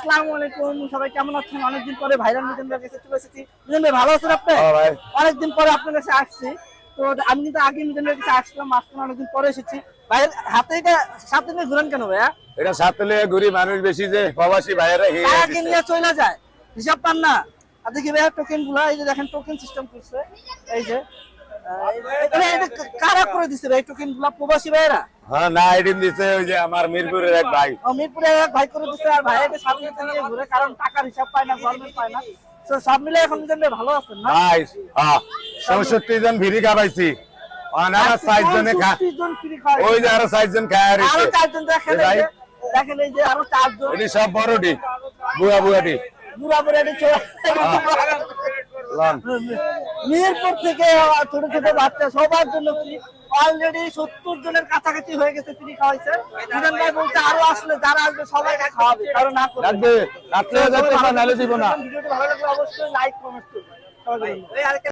আসসালামু আলাইকুম। সবাই কেমন আছেন? অনেকদিন পরে ভাইরাল মিজান ভাইয়ের কাছে চলে এসেছি। মিজান ভাই ভালো আছেন আপনি? হ্যাঁ অনেকদিন পরে আপনার কাছে আসছি। তো আমি কিন্তু আগে মিজান ভাইয়ের কাছে আসলাম মাঝখানে অনেকদিন পরে এসেছি। ভাইয়ের হাতে এটা সাথে নিয়ে ঘুরেন কেন ভাইয়া? এটা সাতলে ঘুরি মানুষ বেশি যে প্রবাসী ভাইয়েরা আগে। নিয়ে চলে যায়। হিসাব পান না। আর দেখি ভাইয়া টোকেনগুলা এই যে দেখেন টোকেন সিস্টেম করছে এই যে। কারা করে দিছে ভাই টোকেনগুলা প্রবাসী ভাইয়েরা? হ্যাঁ না এদিন দিছে ওই যে আমার মিরপুরের এক ভাই। ও, এক ভাই করে দিচ্ছে আর ভাই এটা সাথে সাথে ঘুরে কারণ টাকার হিসাব পায় না গভর্নমেন্ট পায় না। তো সব মিলে এখন মিজান ভালো আছেন না? ভাই হ্যাঁ চৌষট্টি জন ভিড়ি খাবাইছি আর আমার জনে খা 65 জন free খাওয়াই। ওই যে আরও ষাট জন খায় আরও দেখেন এ ভাই। এই যে- দেখেন এই যে আরও চারজন এটি সব বড়টি বুয়া বুয়াটি বুড়া বুড়া চলে লন মিরপুর থেকে ছোট ছোট বাচ্চা সবার জন্য অলরেডি সত্তর জনের কাছাকাছি হয়ে গেছে তিনি খাওয়াইছে। মিজান ভাই বলছে আরও আসলে যারা আসবে সবাইকে খাওয়াবে কারণ না রাত্রে যাতে না ভিডিওটি ভালো লাগলে অবশ্যই লাইক কমেন্ট করবেন।